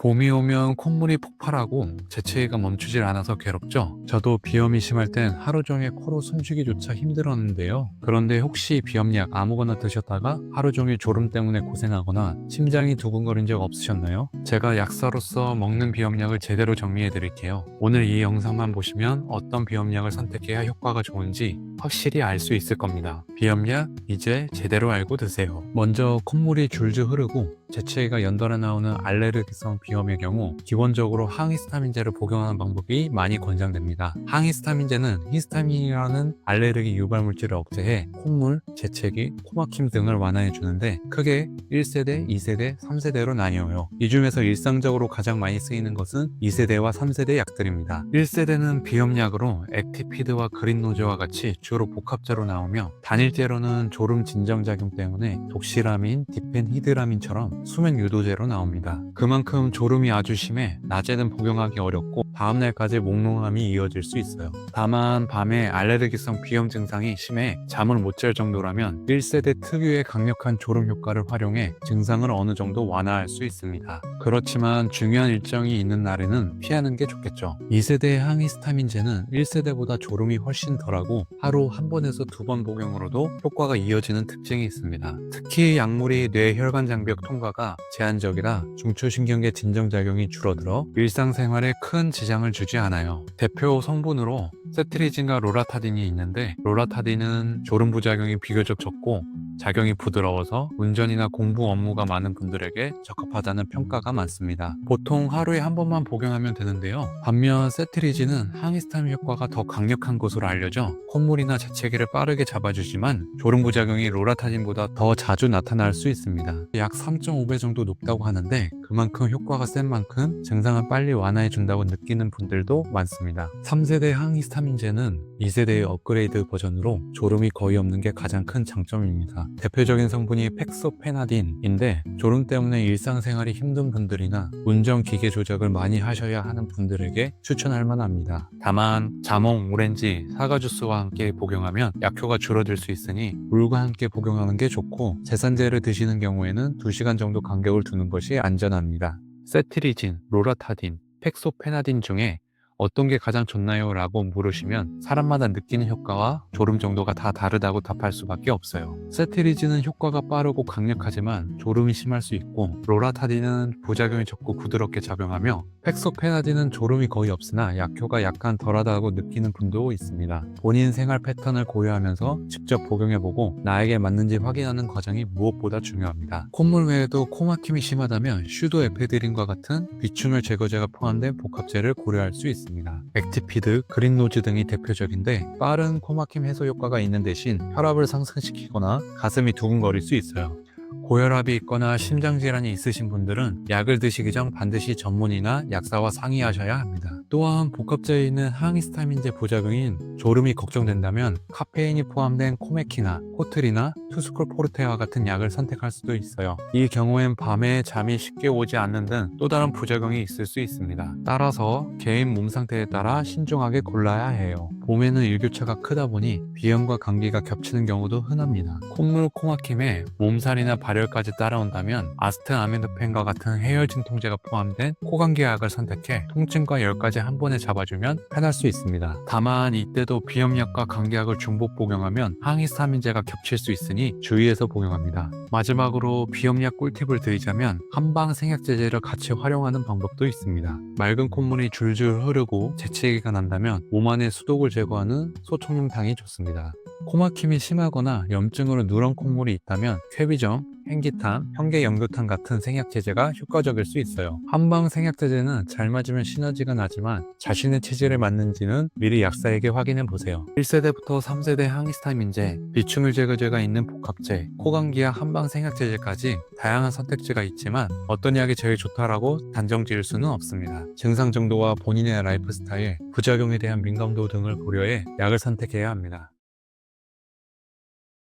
봄이 오면 콧물이 폭발하고 재채기가 멈추질 않아서 괴롭죠. 저도 비염이 심할 땐 하루 종일 코로 숨쉬기조차 힘들었는데요. 그런데 혹시 비염약 아무거나 드셨다가 하루 종일 졸음 때문에 고생하거나 심장이 두근거린 적 없으셨나요? 제가 약사로서 먹는 비염약을 제대로 정리해 드릴게요. 오늘 이 영상만 보시면 어떤 비염약을 선택해야 효과가 좋은지 확실히 알 수 있을 겁니다. 비염약 이제 제대로 알고 드세요. 먼저 콧물이 줄줄 흐르고 재채기가 연달아 나오는 알레르기성 비염의 경우 기본적으로 항히스타민제를 복용하는 방법이 많이 권장됩니다. 항히스타민제는 히스타민이라는 알레르기 유발 물질을 억제해 콧물, 재채기, 코막힘 등을 완화해 주는데 크게 1세대, 2세대, 3세대로 나뉘어요. 이 중에서 일상적으로 가장 많이 쓰이는 것은 2세대와 3세대 약들입니다. 1세대는 비염약으로 액티피드와 그린노즈와 같이 주로 복합제로 나오며 단일제로는 졸음 진정작용 때문에 독시라민, 디펜히드라민처럼 수면 유도제로 나옵니다. 그만큼 졸음이 아주 심해 낮에는 복용하기 어렵고 다음날까지 몽롱함이 이어질 수 있어요. 다만 밤에 알레르기성 비염 증상이 심해 잠을 못 잘 정도라면 1세대 특유의 강력한 졸음 효과를 활용해 증상을 어느 정도 완화할 수 있습니다. 그렇지만 중요한 일정이 있는 날에는 피하는 게 좋겠죠. 2세대의 항히스타민제는 1세대보다 졸음이 훨씬 덜하고 하루 한 번에서 두 번 복용으로도 효과가 이어지는 특징이 있습니다. 특히 약물이 뇌 혈관 장벽 통과 가 제한적이라 중추신경계 진정작용이 줄어들어 일상생활에 큰 지장을 주지 않아요. 대표 성분으로 세트리진과 로라타딘이 있는데 로라타딘은 졸음 부작용이 비교적 적고 작용이 부드러워서 운전이나 공부 업무가 많은 분들에게 적합하다는 평가가 많습니다. 보통 하루에 한 번만 복용하면 되는데요. 반면 세트리진은 항히스타민 효과가 더 강력한 것으로 알려져 콧물이나 재채기를 빠르게 잡아주지만 졸음 부작용이 로라타딘보다 더 자주 나타날 수 있습니다. 약 3.5배 정도 높다고 하는데 그만큼 효과가 센 만큼 증상을 빨리 완화해 준다고 느끼는 분들도 많습니다. 3세대 항히스타민제는 2세대의 업그레이드 버전으로 졸음이 거의 없는 게 가장 큰 장점입니다. 대표적인 성분이 팩소페나딘인데 졸음 때문에 일상생활이 힘든 분들이나 운전 기계 조작을 많이 하셔야 하는 분들에게 추천할 만합니다. 다만 자몽, 오렌지, 사과 주스와 함께 복용하면 약효가 줄어들 수 있으니 물과 함께 복용하는 게 좋고 제산제를 드시는 경우에는 2시간 정도 간격을 두는 것이 안전합니다. 세트리진, 로라타딘, 팩소페나딘 중에 어떤 게 가장 좋나요? 라고 물으시면 사람마다 느끼는 효과와 졸음 정도가 다 다르다고 답할 수밖에 없어요. 세트리진은 효과가 빠르고 강력하지만 졸음이 심할 수 있고 로라타딘은 부작용이 적고 부드럽게 작용하며 팩소페나딘은 졸음이 거의 없으나 약효가 약간 덜하다고 느끼는 분도 있습니다. 본인 생활 패턴을 고려하면서 직접 복용해보고 나에게 맞는지 확인하는 과정이 무엇보다 중요합니다. 콧물 외에도 코막힘이 심하다면 슈도 에페드린과 같은 비충혈 제거제가 포함된 복합제를 고려할 수 있습니다. 액티피드, 그린노즈 등이 대표적인데 빠른 코막힘 해소 효과가 있는 대신 혈압을 상승시키거나 가슴이 두근거릴 수 있어요. 고혈압이 있거나 심장질환이 있으신 분들은 약을 드시기 전 반드시 전문의나 약사와 상의하셔야 합니다. 또한 복합제에 있는 항히스타민제 부작용인 졸음이 걱정된다면 카페인이 포함된 코메키나 코트리나 투스콜 포르테와 같은 약을 선택할 수도 있어요. 이 경우엔 밤에 잠이 쉽게 오지 않는 등 또 다른 부작용이 있을 수 있습니다. 따라서 개인 몸 상태에 따라 신중하게 골라야 해요. 봄에는 일교차가 크다 보니 비염과 감기가 겹치는 경우도 흔합니다. 콧물 코막힘에 몸살이나 발열까지 따라온다면 아스트 아미노펜과 같은 해열 진통제가 포함된 코감기 약을 선택해 통증과 열까지 한 번에 잡아주면 편할 수 있습니다. 다만 이때도 비염약과 감기약을 중복 복용하면 항히스타민제가 겹칠 수 있으니 주의해서 복용합니다. 마지막으로 비염약 꿀팁을 드리자면 한방 생약제제를 같이 활용하는 방법도 있습니다. 맑은 콧물이 줄줄 흐르고 재채기가 난다면 몸 안에 수독을 제거하는 소총용탕이 좋습니다. 코막힘이 심하거나 염증으로 누런 콧물이 있다면 쾌비정, hengi탄, 현계연교탄 같은 생약제제가 효과적일 수 있어요. 한방 생약제제는 잘 맞으면 시너지가 나지만 자신의 체질에 맞는지는 미리 약사에게 확인해 보세요. 1세대부터 3세대 항히스타민제, 비충혈 제거제가 있는 복합제, 코감기약 한방 생약제제까지 다양한 선택지가 있지만 어떤 약이 제일 좋다라고 단정 지을 수는 없습니다. 증상 정도와 본인의 라이프 스타일, 부작용에 대한 민감도 등을 고려해 약을 선택해야 합니다.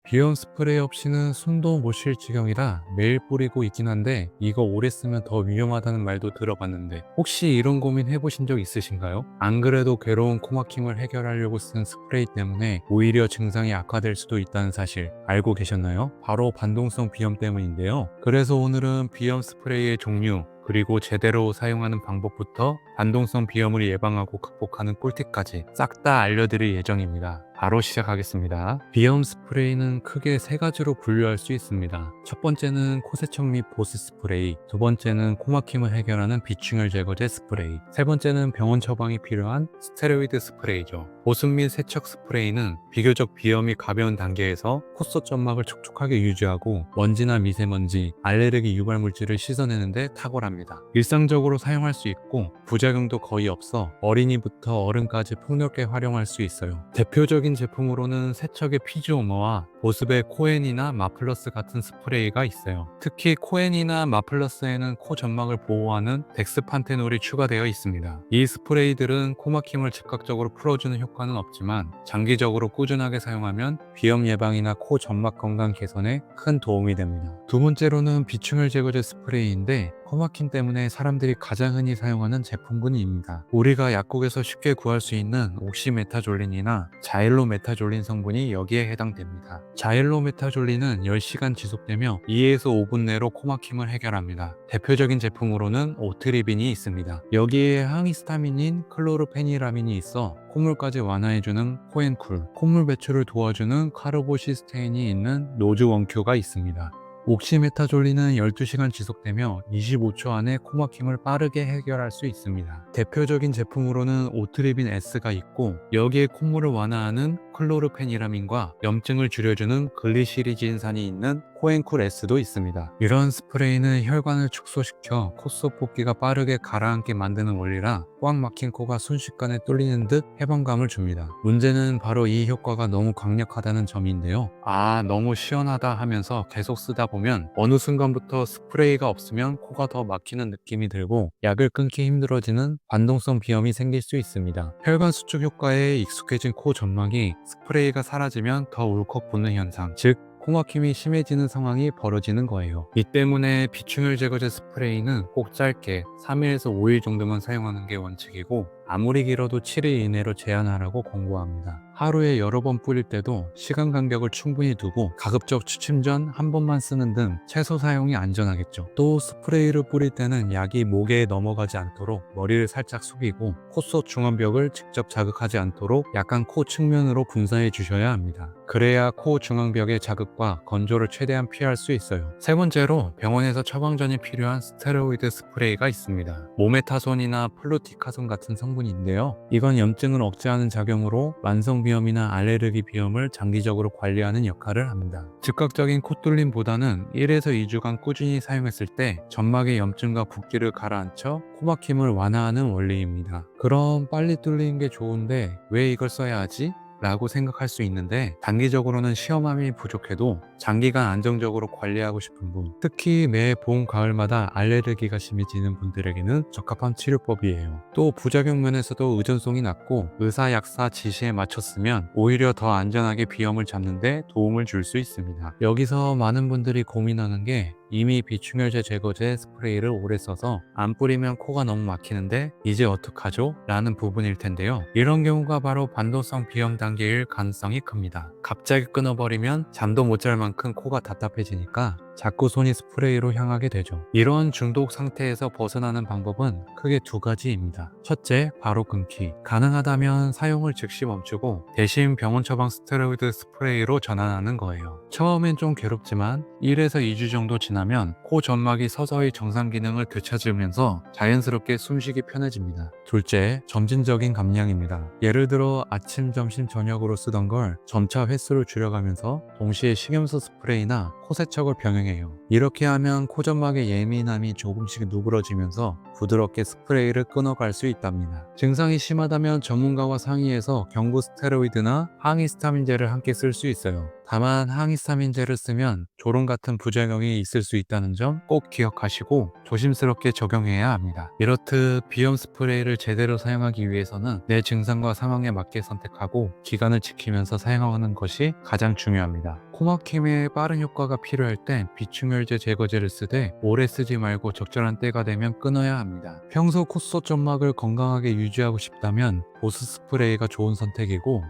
비염 스프레이 없이는 숨도 못 쉴 지경이라 매일 뿌리고 있긴 한데 이거 오래 쓰면 더 위험하다는 말도 들어봤는데 혹시 이런 고민 해보신 적 있으신가요? 안 그래도 괴로운 코막힘을 해결하려고 쓴 스프레이 때문에 오히려 증상이 악화될 수도 있다는 사실 알고 계셨나요? 바로 반동성 비염 때문인데요. 그래서 오늘은 비염 스프레이의 종류, 그리고 제대로 사용하는 방법부터 반동성 비염을 예방하고 극복하는 꿀팁까지 싹 다 알려드릴 예정입니다. 바로 시작하겠습니다. 비염 스프레이는 크게 세 가지로 분류할 수 있습니다. 첫 번째는 코세척 및 보스 스프레이, 두 번째는 코막힘을 해결하는 비충혈 제거제 스프레이, 세 번째는 병원 처방이 필요한 스테로이드 스프레이죠. 보습 및 세척 스프레이는 비교적 비염이 가벼운 단계에서 콧속 점막을 촉촉하게 유지하고 먼지나 미세먼지, 알레르기 유발 물질을 씻어내는데 탁월합니다. 일상적으로 사용할 수 있고 부 작용도 거의 없어 어린이부터 어른까지 폭넓게 활용할 수 있어요. 대표적인 제품으로는 세척의 피지오머와 보습의 코엔이나 마플러스 같은 스프레이가 있어요. 특히 코엔이나 마플러스에는 코 점막을 보호하는 덱스판테놀이 추가되어 있습니다. 이 스프레이들은 코막힘을 즉각적으로 풀어주는 효과는 없지만 장기적으로 꾸준하게 사용하면 비염 예방이나 코 점막 건강 개선에 큰 도움이 됩니다. 두 번째로는 비충혈 제거제 스프레이인데 코막힘 때문에 사람들이 가장 흔히 사용하는 제품군입니다. 우리가 약국에서 쉽게 구할 수 있는 옥시메타졸린이나 자일로메타졸린 성분이 여기에 해당됩니다. 자일로메타졸린은 10시간 지속되며 2에서 5분 내로 코막힘을 해결합니다. 대표적인 제품으로는 오트리빈이 있습니다. 여기에 항히스타민인 클로르페니라민이 있어 콧물까지 완화해주는 코엔쿨, 콧물 배출을 도와주는 카르보시스테인이 있는 노즈 원큐가 있습니다. 옥시메타졸린은 12시간 지속되며 25초 안에 코막힘을 빠르게 해결할 수 있습니다. 대표적인 제품으로는 오트리빈 S가 있고 여기에 콧물을 완화하는 클로르페니라민과 염증을 줄여주는 글리시리진산이 있는 코엔쿨 S도 있습니다. 이런 스프레이는 혈관을 축소시켜 콧속 뽑기가 빠르게 가라앉게 만드는 원리라 꽉 막힌 코가 순식간에 뚫리는 듯 해방감을 줍니다. 문제는 바로 이 효과가 너무 강력하다는 점인데요. 아, 너무 시원하다 하면서 계속 쓰다 보면 어느 순간부터 스프레이가 없으면 코가 더 막히는 느낌이 들고 약을 끊기 힘들어지는 반동성 비염이 생길 수 있습니다. 혈관 수축 효과에 익숙해진 코 점막이 스프레이가 사라지면 더 울컥 붓는 현상, 즉 코막힘이 심해지는 상황이 벌어지는 거예요. 이 때문에 비충혈 제거제 스프레이는 꼭 짧게 3일에서 5일 정도만 사용하는 게 원칙이고 아무리 길어도 7일 이내로 제한하라고 권고합니다. 하루에 여러 번 뿌릴 때도 시간 간격을 충분히 두고 가급적 취침 전 한 번만 쓰는 등 최소 사용이 안전하겠죠. 또 스프레이를 뿌릴 때는 약이 목에 넘어가지 않도록 머리를 살짝 숙이고 콧속 중언벽을 직접 자극하지 않도록 약간 코 측면으로 분사해 주셔야 합니다. 그래야 코 중앙벽의 자극과 건조를 최대한 피할 수 있어요. 세 번째로 병원에서 처방전이 필요한 스테로이드 스프레이가 있습니다. 모메타손이나 플루티카손 같은 성분인데요. 이건 염증을 억제하는 작용으로 만성 비염이나 알레르기 비염을 장기적으로 관리하는 역할을 합니다. 즉각적인 콧뚫림보다는 1에서 2주간 꾸준히 사용했을 때 점막의 염증과 붓기를 가라앉혀 코막힘을 완화하는 원리입니다. 그럼 빨리 뚫리는 게 좋은데 왜 이걸 써야 하지? 라고 생각할 수 있는데 단기적으로는 시험함이 부족해도 장기간 안정적으로 관리하고 싶은 분 특히 매 봄 가을마다 알레르기가 심해지는 분들에게는 적합한 치료법이에요. 또 부작용 면에서도 의존성이 낮고 의사 약사 지시에 맞췄으면 오히려 더 안전하게 비염을 잡는데 도움을 줄 수 있습니다. 여기서 많은 분들이 고민하는 게 이미 비충혈제 제거제 스프레이를 오래 써서 안 뿌리면 코가 너무 막히는데 이제 어떡하죠? 라는 부분일 텐데요. 이런 경우가 바로 반도성 비염 단계일 가능성이 큽니다. 갑자기 끊어버리면 잠도 못 잘 만큼 코가 답답해지니까 자꾸 손이 스프레이로 향하게 되죠. 이런 중독 상태에서 벗어나는 방법은 크게 두 가지입니다. 첫째, 바로 끊기. 가능하다면 사용을 즉시 멈추고 대신 병원 처방 스테로이드 스프레이로 전환하는 거예요. 처음엔 좀 괴롭지만 1에서 2주 정도 지나면 코 점막이 서서히 정상 기능을 되찾으면서 자연스럽게 숨쉬기 편해집니다. 둘째, 점진적인 감량입니다. 예를 들어 아침, 점심, 저녁으로 쓰던 걸 점차 횟수를 줄여가면서 동시에 식염수 스프레이나 코세척을 병행해요. 이렇게 하면 코점막의 예민함이 조금씩 누그러지면서 부드럽게 스프레이를 끊어갈 수 있답니다. 증상이 심하다면 전문가와 상의해서 경구 스테로이드나 항히스타민제를 함께 쓸 수 있어요. 다만 항히스타민제를 쓰면 조롱 같은 부작용이 있을 수 있다는 점 꼭 기억하시고 조심스럽게 적용해야 합니다. 이렇듯 비염 스프레이를 제대로 사용하기 위해서는 내 증상과 상황에 맞게 선택하고 기간을 지키면서 사용하는 것이 가장 중요합니다. 코막힘에 빠른 효과가 필요할 땐 비충혈제 제거제를 쓰되 오래 쓰지 말고 적절한 때가 되면 끊어야 합니다. 평소 콧속 점막을 건강하게 유지하고 싶다면 보스 스프레이가 좋은 선택이고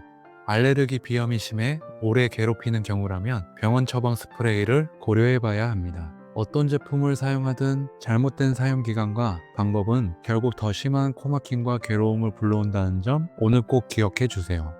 알레르기 비염이 심해 오래 괴롭히는 경우라면 병원 처방 스프레이를 고려해 봐야 합니다. 어떤 제품을 사용하든 잘못된 사용 기간과 방법은 결국 더 심한 코막힘과 괴로움을 불러온다는 점 오늘 꼭 기억해 주세요.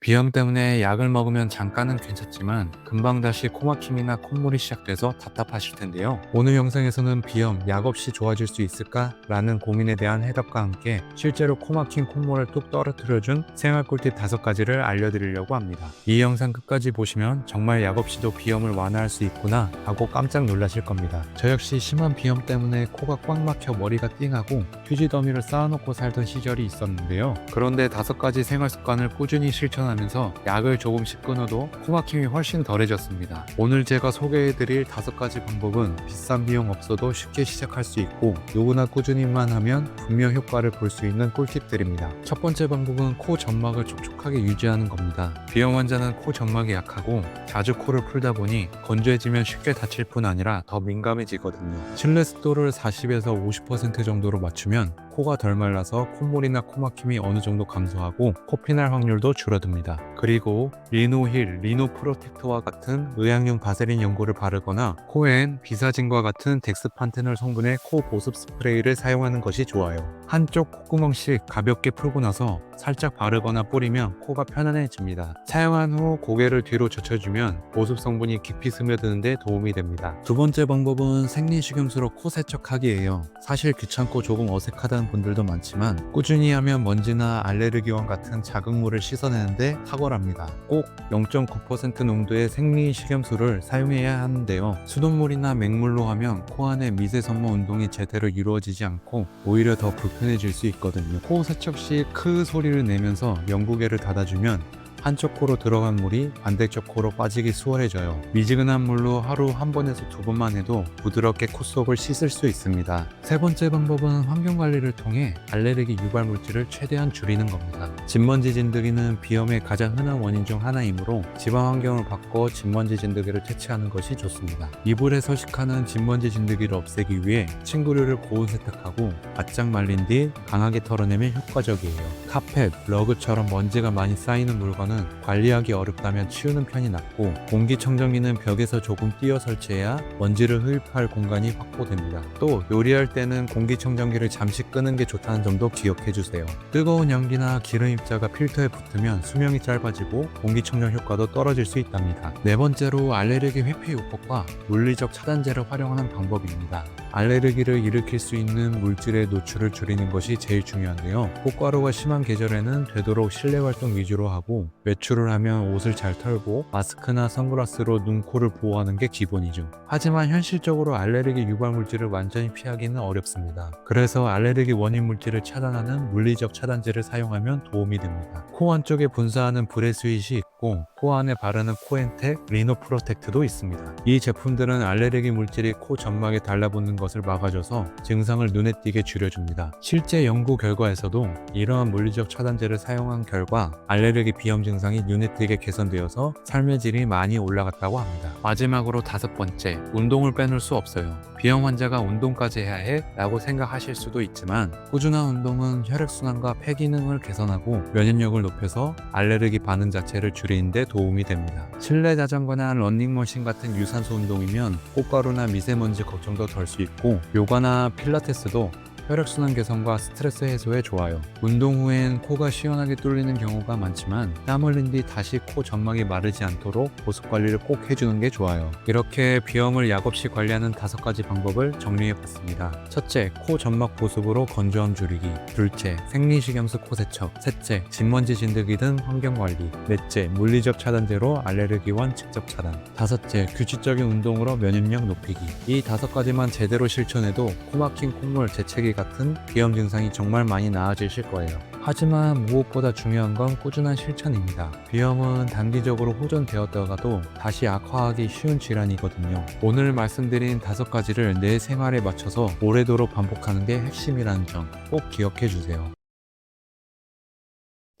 비염 때문에 약을 먹으면 잠깐은 괜찮지만 금방 다시 코막힘이나 콧물이 시작돼서 답답하실 텐데요. 오늘 영상에서는 비염 약 없이 좋아질 수 있을까? 라는 고민에 대한 해답과 함께 실제로 코막힌 콧물을 뚝 떨어뜨려준 생활 꿀팁 5가지를 알려드리려고 합니다. 이 영상 끝까지 보시면 정말 약 없이도 비염을 완화할 수 있구나 하고 깜짝 놀라실 겁니다. 저 역시 심한 비염 때문에 코가 꽉 막혀 머리가 띵하고 휴지 더미를 쌓아놓고 살던 시절이 있었는데요. 그런데 다섯 가지 생활 습관을 꾸준히 실천 하면서 약을 조금씩 끊어도 코막힘이 훨씬 덜해졌습니다. 오늘 제가 소개해드릴 다섯 가지 방법은 비싼 비용 없어도 쉽게 시작할 수 있고 누구나 꾸준히만 하면 분명 효과를 볼 수 있는 꿀팁들입니다. 첫 번째 방법은 코 점막을 촉촉하게 유지하는 겁니다. 비염 환자는 코 점막이 약하고 자주 코를 풀다 보니 건조해지면 쉽게 다칠 뿐 아니라 더 민감해지거든요. 실내 습도를 40에서 50% 정도로 맞추면 코가 덜 말라서 콧물이나 코막힘이 어느 정도 감소하고 코피날 확률도 줄어듭니다. 그리고 리노힐, 리노프로텍터와 같은 의약용 바세린 연고를 바르거나 코엔 비사진과 같은 덱스판테놀 성분의 코 보습 스프레이를 사용하는 것이 좋아요. 한쪽 콧구멍씩 가볍게 풀고 나서 살짝 바르거나 뿌리면 코가 편안해집니다. 사용한 후 고개를 뒤로 젖혀주면 보습 성분이 깊이 스며드는데 도움이 됩니다. 두 번째 방법은 생리식염수로 코 세척하기예요. 사실 귀찮고 조금 어색하다는 분들도 많지만 꾸준히 하면 먼지나 알레르기원 같은 자극물을 씻어내는데 탁월합니다. 꼭 0.9% 농도의 생리 식염수를 사용해야 하는데요. 수돗물이나 맹물로 하면 코 안에 미세 섬모 운동이 제대로 이루어지지 않고 오히려 더 불편해질 수 있거든요. 코 세척 시 크 소리를 내면서 연구개를 닫아주면 한쪽 코로 들어간 물이 반대쪽 코로 빠지기 수월해져요. 미지근한 물로 하루 한 번에서 두 번만 해도 부드럽게 코 속을 씻을 수 있습니다. 세 번째 방법은 환경 관리를 통해 알레르기 유발 물질을 최대한 줄이는 겁니다. 진먼지 진드기는 비염의 가장 흔한 원인 중 하나이므로 집안 환경을 바꿔 진먼지 진드기를 퇴치하는 것이 좋습니다. 이불에 서식하는 진먼지 진드기를 없애기 위해 침구류를 고온 세탁하고 바짝 말린 뒤 강하게 털어내면 효과적이에요. 카펫, 러그처럼 먼지가 많이 쌓이는 물건 은 관리하기 어렵다면 치우는 편이 낫고 공기청정기는 벽에서 조금 띄어 설치해야 먼지를 흡입할 공간이 확보됩니다. 또 요리할 때는 공기청정기를 잠시 끄는 게 좋다는 점도 기억해 주세요. 뜨거운 연기나 기름 입자가 필터에 붙으면 수명이 짧아지고 공기청정 효과도 떨어질 수 있답니다. 네 번째로 알레르기 회피 요법과 물리적 차단제를 활용하는 방법입니다. 알레르기를 일으킬 수 있는 물질의 노출을 줄이는 것이 제일 중요한데요. 꽃가루가 심한 계절에는 되도록 실내 활동 위주로 하고 외출을 하면 옷을 잘 털고 마스크나 선글라스로 눈, 코를 보호하는 게 기본이죠. 하지만 현실적으로 알레르기 유발 물질을 완전히 피하기는 어렵습니다. 그래서 알레르기 원인 물질을 차단하는 물리적 차단제를 사용하면 도움이 됩니다. 코 안쪽에 분사하는 브레스윗이 있고 코 안에 바르는 코엔텍, 리노 프로텍트도 있습니다. 이 제품들은 알레르기 물질이 코 점막에 달라붙는 것을 막아줘서 증상을 눈에 띄게 줄여줍니다. 실제 연구 결과에서도 이러한 물리적 차단제를 사용한 결과 알레르기 비염 증상 이 눈에 띄게 개선되어서 삶의 질이 많이 올라갔다고 합니다. 마지막으로 다섯 번째, 운동을 빼놓을 수 없어요. 비염 환자가 운동까지 해야 해? 라고 생각하실 수도 있지만 꾸준한 운동은 혈액순환과 폐 기능을 개선하고 면역력을 높여서 알레르기 반응 자체를 줄이는 데 도움이 됩니다. 실내 자전거나 런닝머신 같은 유산소 운동이면 꽃가루나 미세먼지 걱정도 덜 수 있고 요가나 필라테스도 혈액순환 개선과 스트레스 해소에 좋아요. 운동 후엔 코가 시원하게 뚫리는 경우가 많지만 땀 흘린 뒤 다시 코 점막이 마르지 않도록 보습 관리를 꼭 해주는 게 좋아요. 이렇게 비염을 약 없이 관리하는 다섯 가지 방법을 정리해 봤습니다. 첫째, 코 점막 보습으로 건조함 줄이기. 둘째, 생리식염수 코 세척. 셋째, 진먼지 진드기 등 환경 관리. 넷째, 물리적 차단제로 알레르기원 직접 차단. 다섯째, 규칙적인 운동으로 면역력 높이기. 이 다섯 가지만 제대로 실천해도 코막힌 콧물, 재채기 같은 비염 증상이 정말 많이 나아지실 거예요. 하지만 무엇보다 중요한 건 꾸준한 실천입니다. 비염은 단기적으로 호전되었다가도 다시 악화하기 쉬운 질환이거든요. 오늘 말씀드린 다섯 가지를 내 생활에 맞춰서 오래도록 반복하는 게 핵심이라는 점 꼭 기억해 주세요.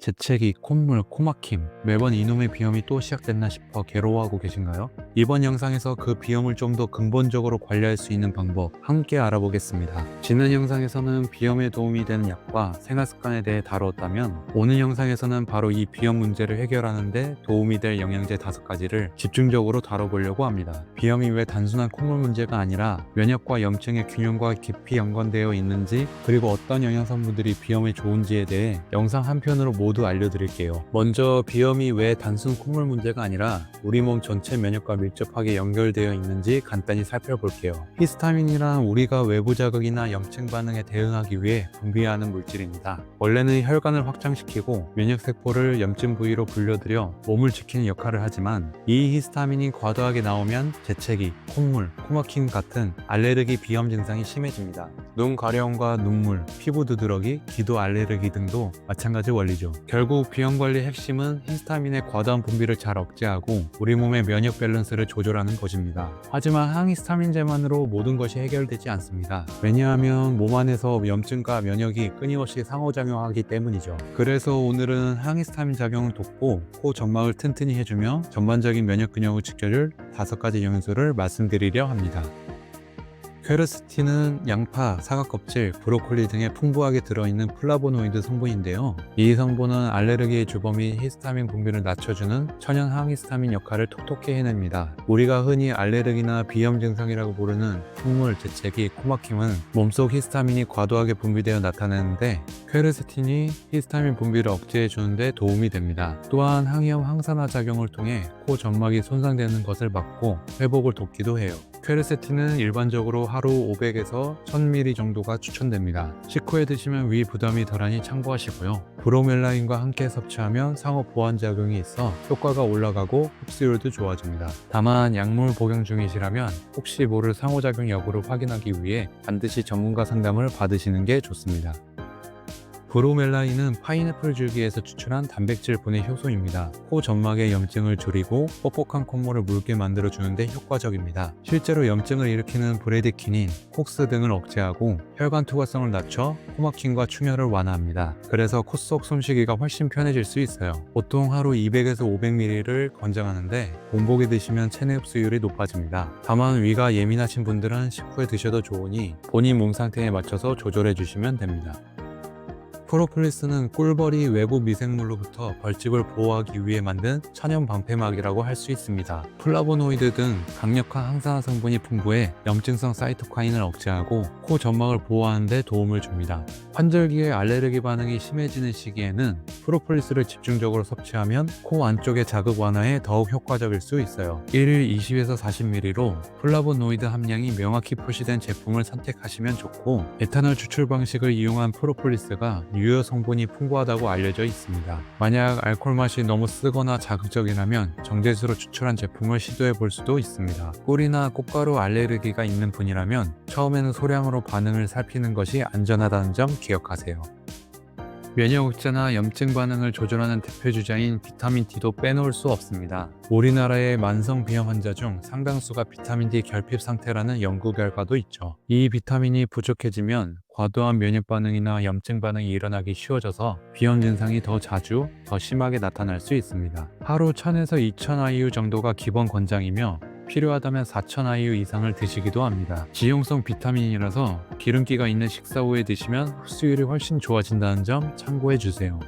재채기, 콧물, 코막힘, 매번 이놈의 비염이 또 시작됐나 싶어 괴로워하고 계신가요? 이번 영상에서 그 비염을 좀 더 근본적으로 관리할 수 있는 방법 함께 알아보겠습니다. 지난 영상에서는 비염에 도움이 되는 약과 생활 습관에 대해 다루었다면 오늘 영상에서는 바로 이 비염 문제를 해결하는데 도움이 될 영양제 다섯 가지를 집중적으로 다뤄보려고 합니다. 비염이 왜 단순한 콧물 문제가 아니라 면역과 염증의 균형과 깊이 연관되어 있는지 그리고 어떤 영양성분들이 비염에 좋은지에 대해 영상 한 편으로 모두 알려드릴게요. 먼저 비염이 왜 단순 콧물 문제가 아니라 우리 몸 전체 면역과 밀접하게 연결되어 있는지 간단히 살펴볼게요. 히스타민이란 우리가 외부 자극이나 염증 반응에 대응하기 위해 분비하는 물질입니다. 원래는 혈관을 확장시키고 면역세포를 염증 부위로 불려들여 몸을 지키는 역할을 하지만 이 히스타민이 과도하게 나오면 재채기, 콧물, 코막힘 같은 알레르기 비염 증상이 심해집니다. 눈 가려움과 눈물, 피부 두드러기, 기도 알레르기 등도 마찬가지 원리죠. 결국 비염 관리 핵심은 히스타민의 과다한 분비를 잘 억제하고 우리 몸의 면역 밸런스를 조절하는 것입니다. 하지만 항히스타민제만으로 모든 것이 해결되지 않습니다. 왜냐하면 몸 안에서 염증과 면역이 끊임없이 상호작용하기 때문이죠. 그래서 오늘은 항히스타민 작용을 돕고 코 점막을 튼튼히 해주며 전반적인 면역 균형을 지켜줄 다섯 가지 영양소를 말씀드리려 합니다. 퀘르스틴은 양파, 사과 껍질, 브로콜리 등에 풍부하게 들어있는 플라보노이드 성분인데요. 이 성분은 알레르기의 주범인 히스타민 분비를 낮춰주는 천연 항히스타민 역할을 톡톡히 해냅니다. 우리가 흔히 알레르기나 비염 증상이라고 부르는 콧물, 재채기, 코막힘은 몸속 히스타민이 과도하게 분비되어 나타나는데 퀘르스틴이 히스타민 분비를 억제해 주는데 도움이 됩니다. 또한 항염 항산화 작용을 통해 코 점막이 손상되는 것을 막고 회복을 돕기도 해요. 퀘르세틴은 일반적으로 하루 500에서 1000ml 정도가 추천됩니다. 식후에 드시면 위 부담이 덜하니 참고하시고요. 브로멜라인과 함께 섭취하면 상호 보완 작용이 있어 효과가 올라가고 흡수율도 좋아집니다. 다만 약물 복용 중이시라면 혹시 모를 상호작용 여부를 확인하기 위해 반드시 전문가 상담을 받으시는 게 좋습니다. 브로멜라인은 파인애플 줄기에서 추출한 단백질 분해 효소입니다. 코 점막의 염증을 줄이고 뻑뻑한 콧물을 묽게 만들어 주는데 효과적입니다. 실제로 염증을 일으키는 브레디키닌, 콕스 등을 억제하고 혈관 투과성을 낮춰 코막힘과 충혈을 완화합니다. 그래서 코 속 숨쉬기가 훨씬 편해질 수 있어요. 보통 하루 200에서 500ml를 권장하는데 공복에 드시면 체내 흡수율이 높아집니다. 다만 위가 예민하신 분들은 식후에 드셔도 좋으니 본인 몸 상태에 맞춰서 조절해 주시면 됩니다. 프로폴리스는 꿀벌이 외부 미생물로부터 벌집을 보호하기 위해 만든 천연 방패막이라고 할 수 있습니다. 플라보노이드 등 강력한 항산화 성분이 풍부해 염증성 사이토카인을 억제하고 코 점막을 보호하는 데 도움을 줍니다. 환절기에 알레르기 반응이 심해지는 시기에는 프로폴리스를 집중적으로 섭취하면 코 안쪽의 자극 완화에 더욱 효과적일 수 있어요. 1일 20에서 40ml로 플라보노이드 함량이 명확히 표시된 제품을 선택하시면 좋고 에탄올 추출 방식을 이용한 프로폴리스가 유효 성분이 풍부하다고 알려져 있습니다. 만약 알코올 맛이 너무 쓰거나 자극적이라면 정제수로 추출한 제품을 시도해 볼 수도 있습니다. 꿀이나 꽃가루 알레르기가 있는 분이라면 처음에는 소량으로 반응을 살피는 것이 안전하다는 점 기억하세요. 면역 억제나 염증 반응을 조절하는 대표 주자인 비타민 D도 빼놓을 수 없습니다. 우리나라의 만성 비염 환자 중 상당수가 비타민 D 결핍 상태라는 연구 결과도 있죠. 이 비타민이 부족해지면 과도한 면역 반응이나 염증 반응이 일어나기 쉬워져서 비염 증상이 더 자주, 더 심하게 나타날 수 있습니다. 하루 1000에서 2000 IU 정도가 기본 권장이며 필요하다면 4,000 IU 이상을 드시기도 합니다. 지용성 비타민이라서 기름기가 있는 식사 후에 드시면 흡수율이 훨씬 좋아진다는 점 참고해 주세요.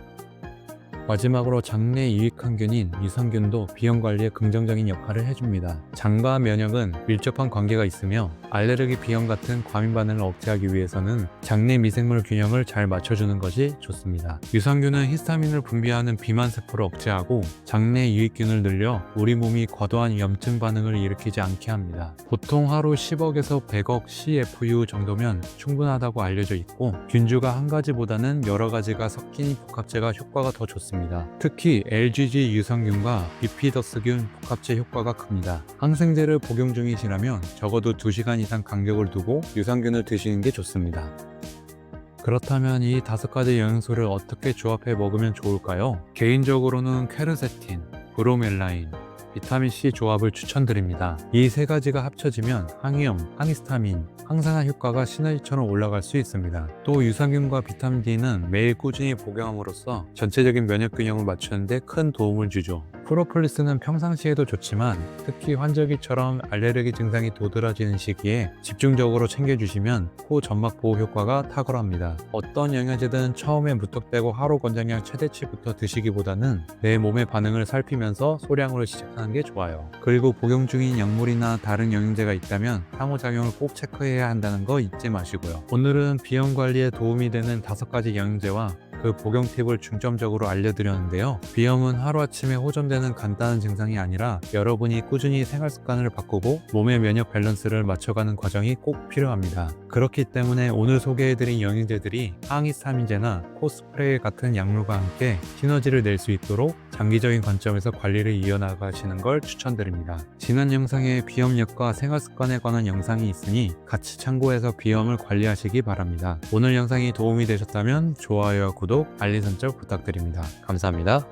마지막으로 장내 유익항균인 유산균도 비염 관리에 긍정적인 역할을 해줍니다. 장과 면역은 밀접한 관계가 있으며 알레르기 비염 같은 과민 반응을 억제하기 위해서는 장내 미생물 균형을 잘 맞춰주는 것이 좋습니다. 유산균은 히스타민을 분비하는 비만 세포를 억제하고 장내 유익균을 늘려 우리 몸이 과도한 염증 반응을 일으키지 않게 합니다. 보통 하루 10억에서 100억 CFU 정도면 충분하다고 알려져 있고 균주가 한 가지보다는 여러 가지가 섞인 복합제가 효과가 더 좋습니다. 특히 LGG 유산균과 비피더스균 복합제 효과가 큽니다. 항생제를 복용 중이시라면 적어도 2시간 이상 간격을 두고 유산균을 드시는 게 좋습니다. 그렇다면 이 다섯 가지 영양소를 어떻게 조합해 먹으면 좋을까요? 개인적으로는 케르세틴, 브로멜라인, 비타민C 조합을 추천드립니다. 이 세 가지가 합쳐지면 항이염, 항히스타민, 항산화 효과가 시너지처럼 올라갈 수 있습니다. 또 유산균과 비타민 D는 매일 꾸준히 복용함으로써 전체적인 면역 균형을 맞추는데 큰 도움을 주죠. 프로폴리스는 평상시에도 좋지만 특히 환절기처럼 알레르기 증상이 도드라지는 시기에 집중적으로 챙겨주시면 코 점막 보호 효과가 탁월합니다. 어떤 영양제든 처음에 무턱대고 하루 권장량 최대치부터 드시기보다는 내 몸의 반응을 살피면서 소량으로 시작하는 게 좋아요. 그리고 복용 중인 약물이나 다른 영양제가 있다면 상호작용을 꼭 체크해야 한다는 거 잊지 마시고요. 오늘은 비염 관리에 도움이 되는 다섯 가지 영양제와 그 복용 팁을 중점적으로 알려드렸는데요. 비염은 하루아침에 호전되는 간단한 증상이 아니라 여러분이 꾸준히 생활 습관을 바꾸고 몸의 면역 밸런스를 맞춰가는 과정이 꼭 필요합니다. 그렇기 때문에 오늘 소개해드린 영양제들이 항히스타민제나 코스프레이 같은 약물과 함께 시너지를 낼 수 있도록 장기적인 관점에서 관리를 이어나가시는 걸 추천드립니다. 지난 영상에 비염력과 생활 습관에 관한 영상이 있으니 같이 참고해서 비염을 관리하시기 바랍니다. 오늘 영상이 도움이 되셨다면 좋아요와 구독, 알림 설정 부탁드립니다. 감사합니다.